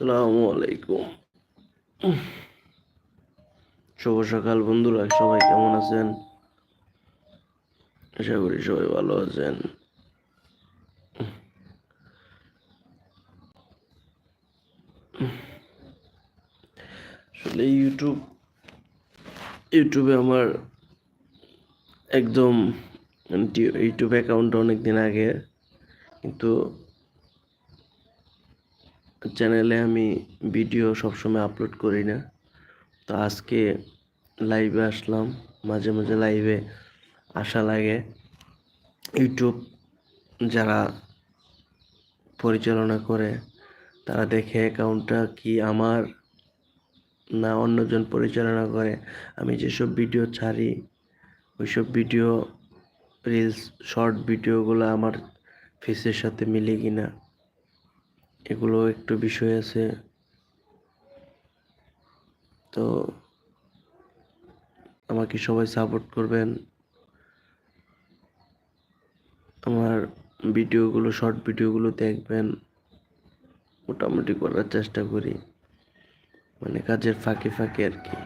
আসসালামু আলাইকুম। শুভ সকাল বন্ধুরা, সবাই কেমন আছেন? আশা করি সবাই ভালো আছেন। আসলে ইউটিউব ইউটিউবে আমার একদম ইউটিউব অ্যাকাউন্ট অনেক দিন আগে, কিন্তু চ্যানেলে আমি ভিডিও সবসময় আপলোড করি না। তো আজকে লাইভে আসলাম, মাঝে মাঝে লাইভে আসা লাগে। ইউটিউব যারা পরিচালনা করে, তারা দেখে অ্যাকাউন্টটা কি আমার না অন্যজন পরিচালনা করে। আমি যেসব ভিডিও ছাড়ি, ওইসব ভিডিও রিলস শর্ট ভিডিওগুলো আমার ফেসের সাথে মিলে কিনা। এগুলো একটু বিষয় আছে। তো আমাকে সবাই সাপোর্ট করবেন। আমার ভিডিওগুলো শর্ট ভিডিওগুলো দেখবেন। মোটামুটি করার চেষ্টা করি। মানে কাজের ফাঁকে ফাঁকে আর কি।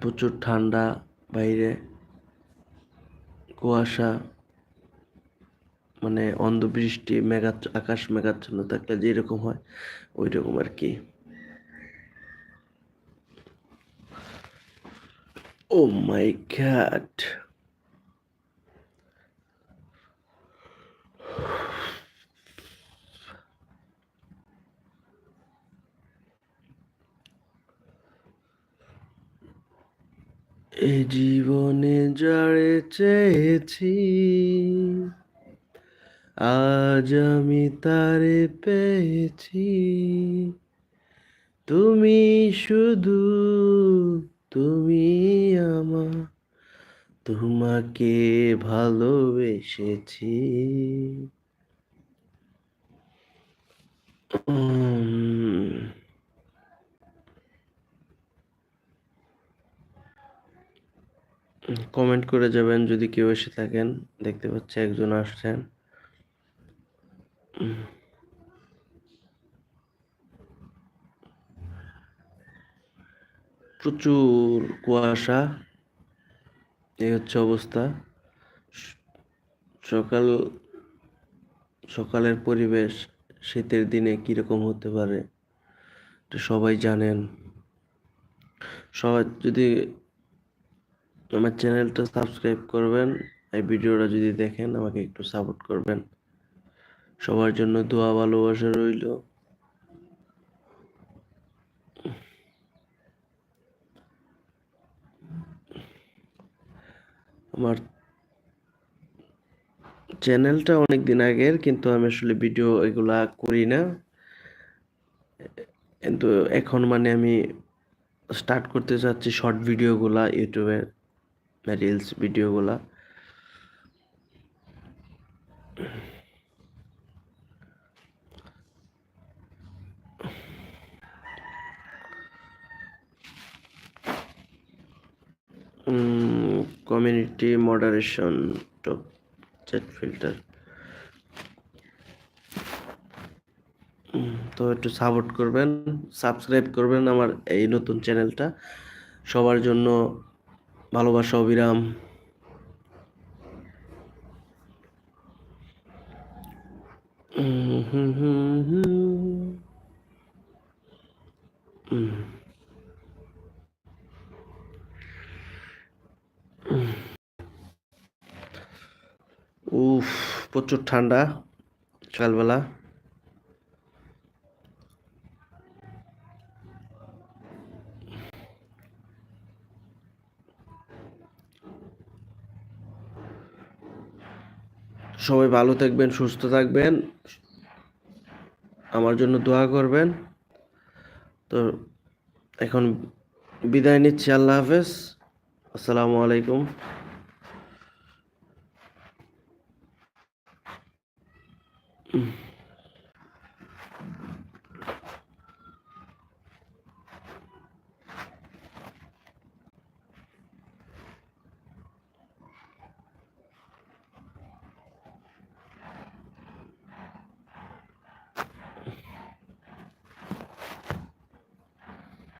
প্রচুর ঠান্ডা বাইরে। কুয়াশা মানে অন্ধবৃষ্টি, মেঘা, আকাশ মেঘাচ্ছন্ন থাকলে যেরকম হয় ওই রকম আর কি। ও মাই গ্যাড এ জীবনে যারে চেয়েছি আজ আমি তারে পেয়েছি। তুমি শুধু তুমি আমার তোমাকে ভালোবেসেছি। উম, কমেন্ট করে যাবেন যদি কেউ এসে থাকেন। দেখতে পাচ্ছি একজন আসছেন। প্রচুর কুয়াশা। এই হচ্ছে অবস্থা। সকাল, সকালের পরিবেশ শীতের দিনে কীরকম হতে পারে? সবাই জানেন। সবাই যদি আমার চ্যানেলটা সাবস্ক্রাইব করবেন এই ভিডিওটা যদি দেখেন, আমাকে একটু সাপোর্ট করবেন। সবার জন্য দোয়া, ভালোবাসা রইল। আমার চ্যানেলটা অনেক দিন আগের, কিন্তু আমি আসলে ভিডিও এগুলা করি না। কিন্তু এখন মানে আমি স্টার্ট করতে চাচ্ছি শর্ট ভিডিওগুলা ইউটিউবে reels ভিডিওগুলা community moderation top chat filter তো একটু সাপোর্ট করবেন সাবস্ক্রাইব করবেন আমার এই নতুন চ্যানেলটা সবার জন্য ভালোবাসা অবিরাম। উফ প্রচুর ঠান্ডা সকালবেলা সবাই ভালো থাকবেন, সুস্থ থাকবেন। আমার জন্য দোয়া করবেন। তো এখন বিদায় নিচ্ছি, আল্লাহ হাফেজ। আসসালামু আলাইকুম। উম।